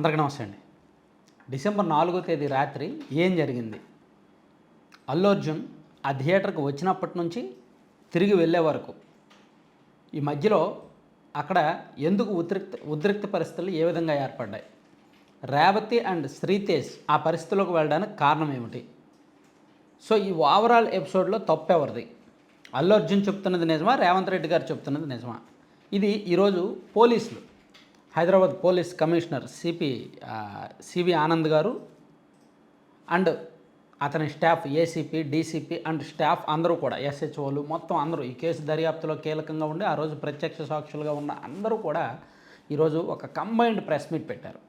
అందరికీ నమస్తే అండి. డిసెంబర్ నాలుగో తేదీ రాత్రి ఏం జరిగింది? అల్లు అర్జున్ ఆ థియేటర్కి వచ్చినప్పటి నుంచి తిరిగి వెళ్ళే వరకు ఈ మధ్యలో అక్కడ ఎందుకు ఉద్రిక్త ఉద్రిక్త పరిస్థితులు ఏ విధంగా ఏర్పడ్డాయి? రేవతి అండ్ శ్రీతేజ్ ఆ పరిస్థితుల్లోకి వెళ్ళడానికి కారణం ఏమిటి? సో ఈ ఓవరాల్ ఎపిసోడ్లో తప్పెవరిది అల్లు అర్జున్ చెప్తున్నది నిజమా? రేవంత్ రెడ్డి గారు చెప్తున్నది నిజమా? ఇది ఈరోజు పోలీసులు Hyderabad police commissioner CP CV Anand garu and అతని staff ACP DCP and staff అందరూ కూడా ఎస్హెచ్ఓలు మొత్తం అందరూ ఈ కేసు దర్యాప్తులో కీలకంగా ఉండి ఆ రోజు ప్రత్యక్ష సాక్షులుగా ఉన్న అందరూ కూడా ఈరోజు ఒక కంబైన్డ్ ప్రెస్ మీట్ పెట్టారు.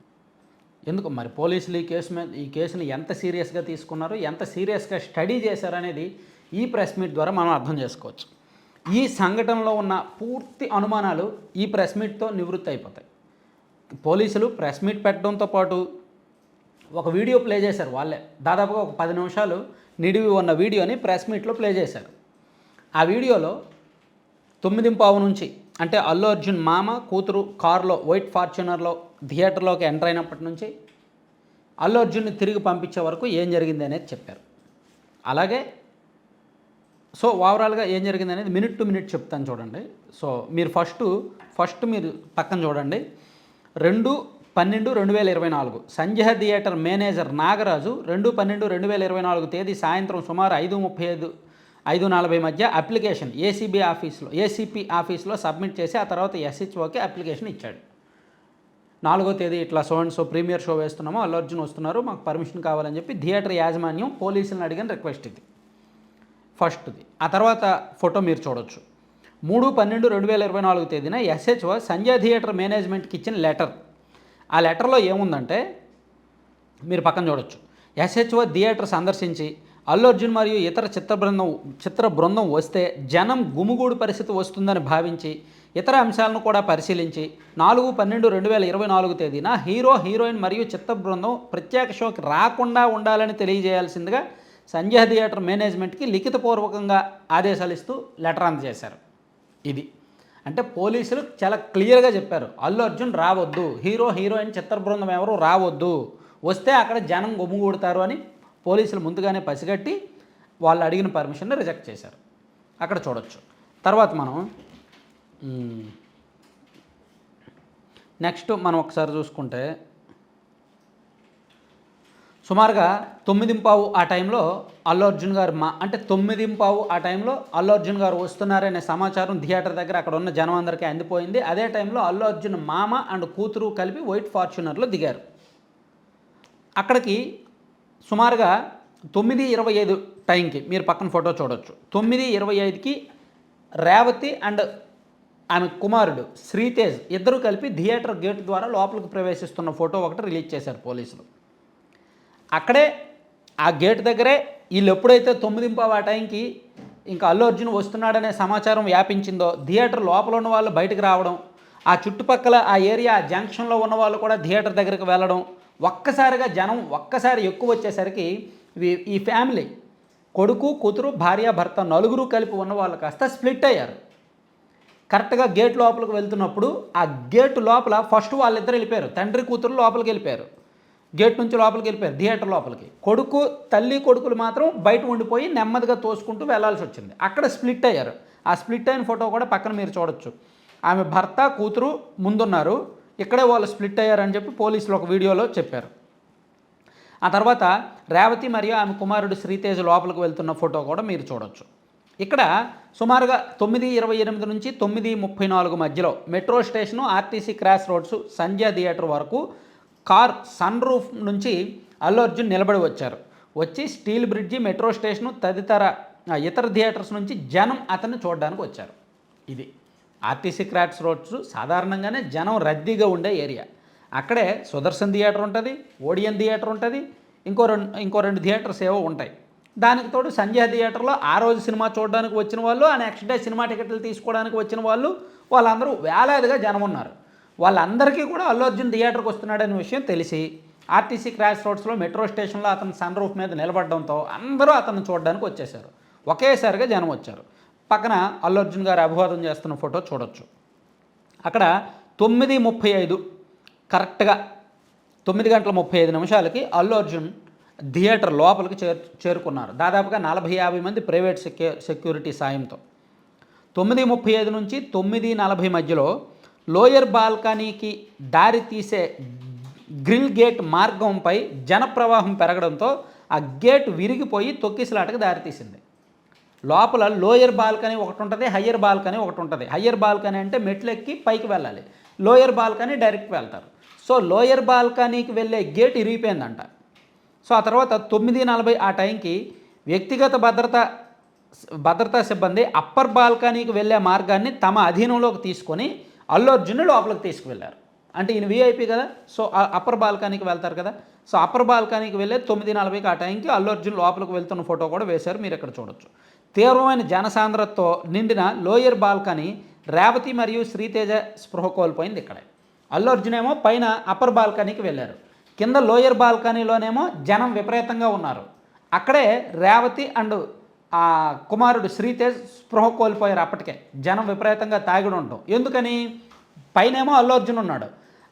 ఎందుకు? మరి పోలీసులు ఈ కేసు మీద ఈ కేసుని ఎంత సీరియస్గా తీసుకున్నారు ఎంత సీరియస్గా స్టడీ చేశారనేది ఈ ప్రెస్ మీట్ ద్వారా మనం అర్థం చేసుకోవచ్చు. ఈ సంఘటనలో ఉన్న పూర్తి అనుమానాలు ఈ ప్రెస్ మీట్తో నివృత్తి అయిపోతాయి. పోలీసులు ప్రెస్ మీట్ పెట్టడంతో పాటు ఒక వీడియో ప్లే చేశారు వాళ్ళే. దాదాపుగా ఒక పది నిమిషాలు నిడివి ఉన్న వీడియోని ప్రెస్ మీట్లో ప్లే చేశారు. ఆ వీడియోలో తొమ్మిది పావు నుంచి అంటే అల్లు అర్జున్ మామ కూతురు కారులో వైట్ ఫార్చునర్లో థియేటర్లోకి ఎంటర్ అయినప్పటి నుంచి అల్లు అర్జున్ని తిరిగి పంపించే వరకు ఏం జరిగింది అనేది చెప్పారు. అలాగే సో ఓవరాల్గా ఏం జరిగింది అనేది మినిట్ టు మినిట్ చెప్తాను చూడండి. సో మీరు ఫస్ట్ ఫస్ట్ మీరు పక్కన చూడండి. రెండు పన్నెండు రెండు వేల ఇరవై నాలుగు. సంజయ్ థియేటర్ మేనేజర్ నాగరాజు రెండు పన్నెండు రెండు వేల ఇరవై నాలుగు తేదీ సాయంత్రం సుమారు ఐదు ముప్పై ఐదు ఐదు నలభై మధ్య అప్లికేషన్ ఏసీబీ ఆఫీస్లో ఏసీపీ ఆఫీస్లో సబ్మిట్ చేసి ఆ తర్వాత ఎస్హెచ్ఓకి అప్లికేషన్ ఇచ్చాడు. నాలుగో తేదీ ఇట్లా so and so premiere show వేస్తున్నాము అల్లు అర్జున్ వస్తున్నారు మాకు పర్మిషన్ కావాలని చెప్పి థియేటర్ యాజమాన్యం పోలీసులను అడిగిన రిక్వెస్ట్ ఇది. ఫస్ట్ది. ఆ తర్వాత ఫోటో మీరు చూడొచ్చు. మూడు పన్నెండు రెండు వేల ఇరవై నాలుగు తేదీన ఎస్హెచ్ఓ సంజయ్ థియేటర్ మేనేజ్మెంట్కి ఇచ్చిన లెటర్. ఆ లెటర్లో ఏముందంటే మీరు పక్కన చూడొచ్చు. ఎస్హెచ్ఓ థియేటర్ సందర్శించి అల్లు అర్జున్ మరియు ఇతర చిత్ర బృందం చిత్ర బృందం వస్తే జనం గుమిగూడు పరిస్థితి వస్తుందని భావించి ఇతర అంశాలను కూడా పరిశీలించి నాలుగు పన్నెండు రెండు వేల ఇరవై నాలుగు తేదీన హీరో హీరోయిన్ మరియు చిత్ర బృందం ప్రత్యేక షోకి రాకుండా ఉండాలని తెలియజేయాల్సిందిగా సంజయ్ థియేటర్ మేనేజ్మెంట్కి లిఖితపూర్వకంగా ఆదేశాలు ఇస్తూ లెటర్ అందజేశారు. ఇది. అంటే పోలీసులు చాలా క్లియర్గా చెప్పారు. అల్లు అర్జున్ రావద్దు హీరో హీరోయిన్ చిత్ర బృందం ఎవరు రావద్దు వస్తే అక్కడ జనం గుమ్ముగూడతారు అని పోలీసులు ముందుగానే పసిగట్టి వాళ్ళు అడిగిన పర్మిషన్ని రిజెక్ట్ చేశారు. అక్కడ చూడొచ్చు. తర్వాత మనం నెక్స్ట్ మనం ఒకసారి చూసుకుంటే సుమారుగా తొమ్మిదింపావు ఆ టైంలో అల్లు అర్జున్ గారు మా అంటే తొమ్మిదింపావు ఆ టైంలో అల్లు అర్జున్ గారు వస్తున్నారనే సమాచారం థియేటర్ దగ్గర అక్కడ ఉన్న జనం అందరికీ అందిపోయింది. అదే టైంలో అల్లు అర్జున్ మామ అండ్ కూతురు కలిపి వైట్ ఫార్చునర్లో దిగారు. అక్కడికి సుమారుగా తొమ్మిది ఇరవై ఐదు టైంకి మీరు పక్కన ఫోటో చూడొచ్చు. తొమ్మిది ఇరవై ఐదుకి రేవతి అండ్ ఆమె కుమారుడు శ్రీతేజ్ ఇద్దరు కలిపి థియేటర్ గేట్ ద్వారా లోపలికి ప్రవేశిస్తున్న ఫోటో ఒకటి రిలీజ్ చేశారు పోలీసులు. అక్కడే ఆ గేట్ దగ్గరే వీళ్ళు ఎప్పుడైతే తొమ్మిదింపావు ఆ టైంకి ఇంకా అల్లు అర్జున్ వస్తున్నాడనే సమాచారం వ్యాపించిందో థియేటర్ లోపల ఉన్న వాళ్ళు బయటకు రావడం ఆ చుట్టుపక్కల ఆ ఏరియా జంక్షన్లో ఉన్న వాళ్ళు కూడా థియేటర్ దగ్గరికి వెళ్ళడం ఒక్కసారిగా జనం ఒక్కసారి ఎక్కువ వచ్చేసరికి ఈ ఫ్యామిలీ కొడుకు కూతురు భార్య భర్త నలుగురు కలిపి ఉన్న వాళ్ళు కాస్త స్ప్లిట్ అయ్యారు. కరెక్ట్గా గేట్ లోపలికి వెళ్తున్నప్పుడు ఆ గేట్ లోపల ఫస్ట్ వాళ్ళిద్దరు వెళ్ళిపోయారు తండ్రి కూతురు లోపలికి వెళ్ళిపోయారు. గేట్ నుంచి లోపలికి వెళ్ళిపోయారు థియేటర్ లోపలికి. కొడుకు తల్లి కొడుకులు మాత్రం బయట ఉండిపోయి నెమ్మదిగా తోసుకుంటూ వెళ్ళాల్సి వచ్చింది. అక్కడ స్ప్లిట్ అయ్యారు. ఆ స్ప్లిట్ అయిన ఫోటో కూడా పక్కన మీరు చూడొచ్చు. ఆమె భర్త కూతురు ముందున్నారు. ఇక్కడే వాళ్ళు స్ప్లిట్ అయ్యారని చెప్పి పోలీసులు ఒక వీడియోలో చెప్పారు. ఆ తర్వాత రేవతి మరియు ఆమె కుమారుడు శ్రీతేజ్ లోపలికి వెళ్తున్న ఫోటో కూడా మీరు చూడొచ్చు. ఇక్కడ సుమారుగా తొమ్మిది ఇరవై ఎనిమిది నుంచి తొమ్మిది ముప్పై నాలుగు మధ్యలో metro station RTC cross roads Sandhya theatre వరకు కార్ సన్ రూఫ్ నుంచి అల్లు అర్జున్ నిలబడి వచ్చారు. వచ్చి స్టీల్ బ్రిడ్జి మెట్రో స్టేషను తదితర ఇతర థియేటర్స్ నుంచి జనం అతన్ని చూడడానికి వచ్చారు. ఇది ఆర్టీసీ క్రాట్స్ రోడ్స్ సాధారణంగానే జనం రద్దీగా ఉండే ఏరియా. అక్కడే సుదర్శన్ థియేటర్ ఉంటుంది ఓడియన్ థియేటర్ ఉంటుంది ఇంకో రెండు ఇంకో రెండు థియేటర్స్ ఏవో ఉంటాయి. దానికి తోడు సంజయ్ థియేటర్లో ఆ రోజు సినిమా చూడడానికి వచ్చిన వాళ్ళు ఆ నెక్స్ట్ డే సినిమా టికెట్లు తీసుకోవడానికి వచ్చిన వాళ్ళు వాళ్ళందరూ వేలాదిగా జనం ఉన్నారు. వాళ్ళందరికీ కూడా అల్లు అర్జున్ థియేటర్కి వస్తున్నాడనే విషయం తెలిసి ఆర్టీసీ క్రాస్ రోడ్స్లో మెట్రో స్టేషన్లో అతను సన్ రూఫ్ మీద నిలబడడంతో అందరూ అతను చూడడానికి వచ్చేసారు ఒకేసారిగా జనం వచ్చారు. పక్కన అల్లు అర్జున్ గారు అభివాదం చేస్తున్న ఫోటో చూడొచ్చు. అక్కడ తొమ్మిది ముప్పై ఐదు కరెక్ట్గా తొమ్మిది గంటల ముప్పై ఐదు నిమిషాలకి అల్లు అర్జున్ థియేటర్ లోపలికి చేరు చేరుకున్నారు. దాదాపుగా నలభై యాభై మంది ప్రైవేట్ సెక్యూ సెక్యూరిటీ సాయంతో. తొమ్మిది ముప్పై ఐదు నుంచి తొమ్మిది నలభై మధ్యలో లోయర్ బాల్కనీకి దారి తీసే గ్రిల్ గేట్ మార్గంపై జనప్రవాహం పెరగడంతో ఆ గేట్ విరిగిపోయి తొక్కిసలాటకు దారితీసింది లోపల లోయర్ బాల్కనీ ఒకటి ఉంటుంది హయ్యర్ బాల్కనీ ఒకటి ఉంటుంది. హయ్యర్ బాల్కనీ అంటే మెట్లు ఎక్కి పైకి వెళ్ళాలి. లోయర్ బాల్కనీ డైరెక్ట్ వెళ్తారు. సో లోయర్ బాల్కనీకి వెళ్ళే గేట్ ఇరిగిపోయిందంట. సో ఆ తర్వాత తొమ్మిది నలభై ఆ టైంకి వ్యక్తిగత భద్రత భద్రతా సిబ్బంది అప్పర్ బాల్కనీకి వెళ్ళే మార్గాన్ని తమ అధీనంలోకి తీసుకొని అల్లు అర్జున్ లోపలికి తీసుకువెళ్ళారు. అంటే ఈయన వీఐపీ కదా? సో అప్పర్ బాల్కనీకి వెళ్తారు కదా? సో అప్పర్ బాల్కనీకి వెళ్ళే తొమ్మిది నలభైకి ఆ టైంకి అల్లు అర్జున్ లోపలికి వెళ్తున్న ఫోటో కూడా వేశారు. మీరు ఇక్కడ చూడొచ్చు. తీవ్రమైన జనసాంద్రతతో నిండిన లోయర్ బాల్కనీ రేవతి మరియు శ్రీతేజ స్పృహ కోల్పోయింది ఇక్కడే. అల్లు అర్జున్ ఏమో పైన అప్పర్ బాల్కనీకి వెళ్ళారు. కింద లోయర్ బాల్కనీలోనేమో జనం విపరీతంగా ఉన్నారు. అక్కడే రేవతి అండ్ ఆ కుమారుడు శ్రీతేజ్ స్పృహ కోల్పోయారు అప్పటికే. జనం విపరీతంగా తాగిడు ఉండటం. ఎందుకని? పైనేమో అల్లు అర్జున్ ఉన్నాడు.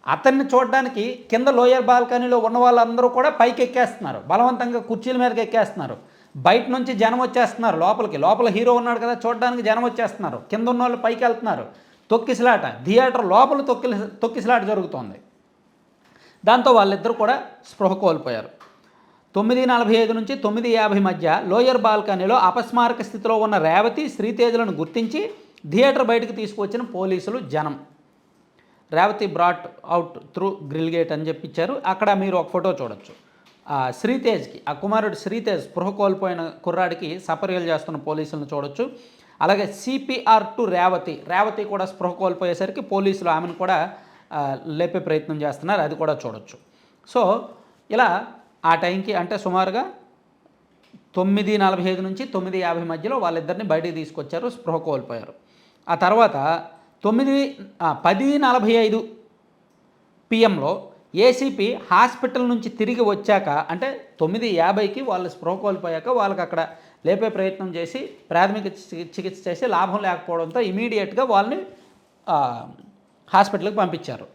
అతన్ని చూడడానికి కింద లోయర్ బాల్కనీలో ఉన్న వాళ్ళందరూ కూడా పైకి ఎక్కేస్తున్నారు. బలవంతంగా కుర్చీల మీదకి ఎక్కేస్తున్నారు. బయట నుంచి జనం వచ్చేస్తున్నారు లోపలికి. లోపల హీరో ఉన్నాడు కదా చూడడానికి జనం వచ్చేస్తున్నారు. కింద ఉన్న వాళ్ళు పైకి వెళ్తున్నారు. తొక్కిసలాట. థియేటర్ లోపల తొక్కి తొక్కిసలాట జరుగుతోంది. దాంతో వాళ్ళిద్దరూ కూడా స్పృహ కోల్పోయారు. తొమ్మిది నలభై ఐదు నుంచి తొమ్మిది యాభై మధ్య లోయర్ బాల్కనీలో అపస్మారక స్థితిలో ఉన్న రేవతి శ్రీతేజులను గుర్తించి థియేటర్ బయటకు తీసుకువచ్చిన పోలీసులు జనం. Revathi brought out through grill gate అని చెప్పించారు అక్కడ మీరు ఒక ఫోటో చూడొచ్చు. శ్రీతేజ్కి ఆ కుమారుడు శ్రీతేజ్ స్పృహ కోల్పోయిన కుర్రాడికి సపర్యలు చేస్తున్న పోలీసులను చూడొచ్చు. అలాగే సిపిఆర్ టు రేవతి రేవతి కూడా స్పృహ కోల్పోయేసరికి పోలీసులు ఆమెను కూడా లేపే ప్రయత్నం చేస్తున్నారు. అది కూడా చూడొచ్చు. సో ఇలా ఆ టైంకి అంటే సుమారుగా తొమ్మిది నలభై ఐదు నుంచి తొమ్మిది యాభై మధ్యలో వాళ్ళిద్దరిని బయటికి తీసుకొచ్చారు స్పృహ కోల్పోయారు. ఆ తర్వాత తొమ్మిది పది నలభై ఐదు పిఎంలో ఏసీపీ హాస్పిటల్ నుంచి తిరిగి వచ్చాక అంటే తొమ్మిది యాభైకి వాళ్ళు స్పృహ కోల్పోయాక వాళ్ళకి అక్కడ లేపే ప్రయత్నం చేసి ప్రాథమిక చికిత్స చేసి లాభం లేకపోవడంతో ఇమీడియట్గా వాళ్ళని హాస్పిటల్కి పంపించారు.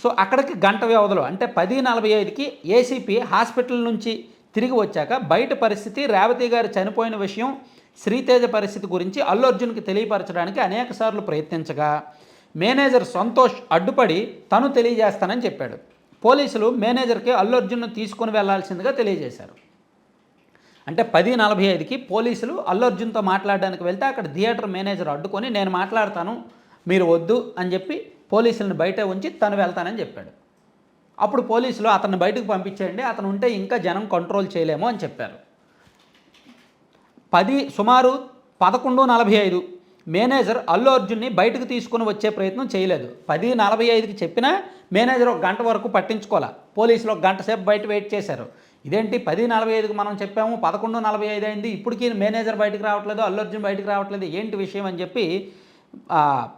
సో అక్కడికి గంట వ్యవధిలో అంటే పది నలభై ఐదుకి ఏసీపీ హాస్పిటల్ నుంచి తిరిగి వచ్చాక బయట పరిస్థితి రేవతి గారు చనిపోయిన విషయం శ్రీతేజ పరిస్థితి గురించి అల్లు అర్జున్కి తెలియపరచడానికి అనేకసార్లు ప్రయత్నించగా మేనేజర్ సంతోష్ అడ్డుపడి తను తెలియజేస్తానని చెప్పాడు. పోలీసులు మేనేజర్కి అల్లు అర్జున్ను తీసుకొని వెళ్ళాల్సిందిగా తెలియజేశారు. అంటే పది నలభై ఐదుకి పోలీసులు అల్లు అర్జున్తో మాట్లాడడానికి వెళ్తే అక్కడ థియేటర్ మేనేజర్ అడ్డుకొని నేను మాట్లాడతాను మీరు వద్దు అని చెప్పి పోలీసులను బయట ఉంచి తను వెళ్తానని చెప్పాడు. అప్పుడు పోలీసులు అతన్ని బయటకు పంపించేయండి అతను ఉంటే ఇంకా జనం కంట్రోల్ చేయలేము అని చెప్పారు. పది సుమారు పదకొండు నలభై ఐదు మేనేజర్ అల్లు అర్జున్ని బయటకు తీసుకుని వచ్చే ప్రయత్నం చేయలేదు. పది నలభై ఐదుకి చెప్పినా మేనేజర్ ఒక గంట వరకు పట్టించుకోలే. పోలీసులు ఒక గంట సేపు బయట వెయిట్ చేశారు. ఇదేంటి పది నలభై ఐదుకి మనం చెప్పాము పదకొండు నలభై ఐదు అయింది ఇప్పటికీ మేనేజర్ బయటకు రావట్లేదు అల్లు అర్జున్ బయటకు రావట్లేదు ఏంటి విషయం అని చెప్పి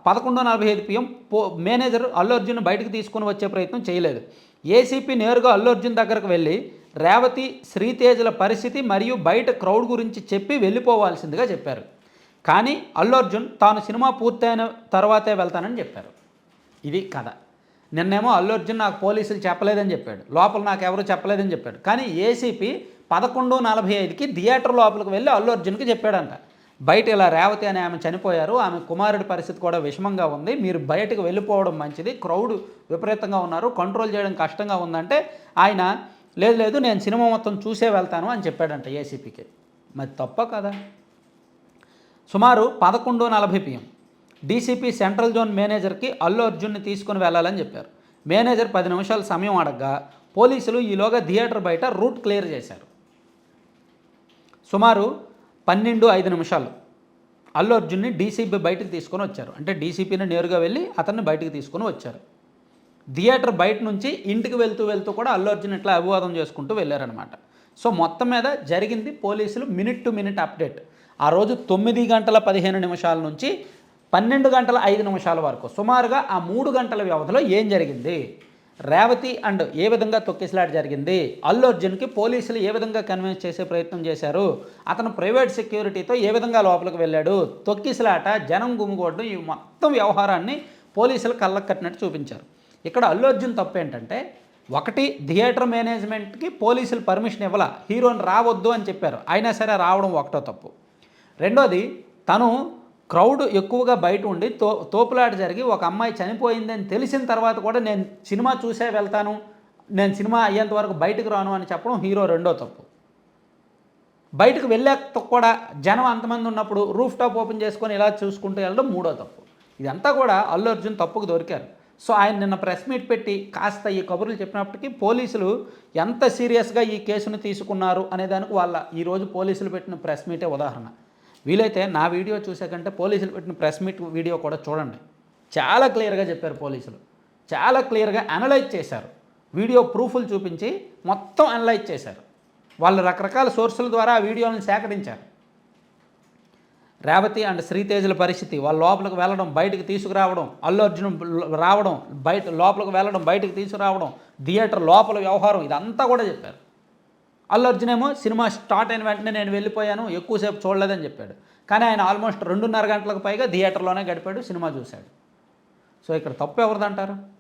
పదకొండు నలభై ఐదు పిఎం పో మేనేజర్ అల్లు అర్జున్ బయటకు తీసుకుని వచ్చే ప్రయత్నం చేయలేదు. ఏసీపీ నేరుగా అల్లు అర్జున్ దగ్గరకు వెళ్ళి రేవతి శ్రీతేజల పరిస్థితి మరియు బయట క్రౌడ్ గురించి చెప్పి వెళ్ళిపోవాల్సిందిగా చెప్పారు. కానీ అల్లు అర్జున్ తాను సినిమా పూర్తయిన తర్వాతే వెళ్తానని చెప్పారు. ఇది కథ. నిన్నేమో అల్లు అర్జున్ నాకు పోలీసులు చెప్పలేదని చెప్పాడు. లోపల నాకు ఎవరు చెప్పలేదని చెప్పాడు. కానీ ఏసీపీ పదకొండు నలభై ఐదుకి థియేటర్ లోపలికి వెళ్ళి అల్లు అర్జున్కి చెప్పాడంట. బయట ఇలా రేవతి అనే ఆమె చనిపోయారు. ఆమె కుమారుడి పరిస్థితి కూడా విషమంగా ఉంది. మీరు బయటకు వెళ్ళిపోవడం మంచిది. క్రౌడ్ విపరీతంగా ఉన్నారు. కంట్రోల్ చేయడం కష్టంగా ఉందంటే ఆయన లేదు లేదు నేను సినిమా మొత్తం చూసే వెళ్తాను అని చెప్పాడంట ఏసీపీకి. మరి తప్ప కదా. సుమారు పదకొండు నలభై పిఎం డీసీపీ సెంట్రల్ జోన్ మేనేజర్కి అల్లు అర్జున్ని తీసుకుని వెళ్ళాలని చెప్పారు. మేనేజర్ పది నిమిషాల సమయం అడగ్గా పోలీసులు ఈలోగా థియేటర్ బయట రూట్ క్లియర్ చేశారు. సుమారు పన్నెండు ఐదు నిమిషాలు. అల్లు అర్జున్ని డీసీపీ బయటకు తీసుకొని వచ్చారు. అంటే డీసీపీని నేరుగా వెళ్ళి అతన్ని బయటకు తీసుకొని వచ్చారు. థియేటర్ బయట నుంచి ఇంటికి వెళ్తూ వెళ్తూ కూడా అల్లు అర్జున్ ఇట్లా అభివాదం చేసుకుంటూ వెళ్ళారనమాట సో మొత్తం మీద జరిగింది పోలీసులు మినిట్ టు మినిట్ అప్డేట్. ఆ రోజు తొమ్మిది గంటల పదిహేను నిమిషాల నుంచి పన్నెండు గంటల ఐదు నిమిషాల వరకు. సుమారుగా ఆ మూడు గంటల వ్యవధిలో ఏం జరిగింది? రేవతి అండ్ ఏ విధంగా తొక్కిసలాట జరిగింది? అల్లు అర్జున్కి పోలీసులు ఏ విధంగా కన్విన్స్ చేసే ప్రయత్నం చేశారు? అతను ప్రైవేట్ సెక్యూరిటీతో ఏ విధంగా లోపలికి వెళ్ళాడు? తొక్కిసలాట జనం గుమిగూడడం ఈ మొత్తం వ్యవహారాన్ని పోలీసులు కళ్ళకు కట్టినట్టు చూపించారు. ఇక్కడ అల్లు అర్జున్ తప్పు ఏంటంటే ఒకటి థియేటర్ మేనేజ్మెంట్కి పోలీసులు పర్మిషన్ ఇవ్వాల? హీరోని రావద్దు అని చెప్పారు. అయినా సరే రావడం ఒకటో తప్పు. రెండోది తను క్రౌడ్ ఎక్కువగా బయట ఉండి తో తోపులాట జరిగి ఒక అమ్మాయి చనిపోయిందని తెలిసిన తర్వాత కూడా నేను సినిమా చూసే వెళ్తాను నేను సినిమా అయ్యేంత వరకు బయటకు రాను అని చెప్పడం హీరో రెండో తప్పు. బయటకు వెళ్ళాక కూడా జనం అంతమంది ఉన్నప్పుడు రూఫ్ టాప్ ఓపెన్ చేసుకొని ఇలా చూసుకుంటూ వెళ్ళడం మూడో తప్పు. ఇదంతా కూడా అల్లు అర్జున్ తప్పుకు దొరికారు. సో ఆయన నిన్న ప్రెస్ మీట్ పెట్టి కాస్త ఈ కబుర్లు చెప్పినప్పటికీ పోలీసులు ఎంత సీరియస్గా ఈ కేసును తీసుకున్నారు అనే దానికి వాళ్ళ ఈరోజు పోలీసులు పెట్టిన ప్రెస్ మీటే ఉదాహరణ. వీలైతే నా వీడియో చూసాకంటే పోలీసులు పెట్టిన ప్రెస్ మీట్ వీడియో కూడా చూడండి. చాలా క్లియర్గా చెప్పారు పోలీసులు. చాలా క్లియర్గా అనలైజ్ చేశారు. వీడియో ప్రూఫ్లు చూపించి మొత్తం అనలైజ్ చేశారు. వాళ్ళు రకరకాల సోర్సుల ద్వారా ఆ వీడియోలను సేకరించారు. రేవతి అండ్ శ్రీతేజుల పరిస్థితి వాళ్ళ లోపలికి వెళ్ళడం బయటకు తీసుకురావడం అల్లు అర్జున్ రావడం బయట లోపలికి వెళ్ళడం బయటకు తీసుకురావడం థియేటర్ లోపల వ్యవహారం ఇదంతా కూడా చెప్పారు. అల్లు అర్జున్ ఏమో సినిమా స్టార్ట్ అయిన వెంటనే నేను వెళ్ళిపోయాను ఎక్కువసేపు చూడలేదని చెప్పాడు. కానీ ఆయన ఆల్మోస్ట్ రెండున్నర గంటలకు పైగా థియేటర్లోనే గడిపాడు సినిమా చూశాడు. సో ఇక్కడ తప్పు ఎవరిదంటారు?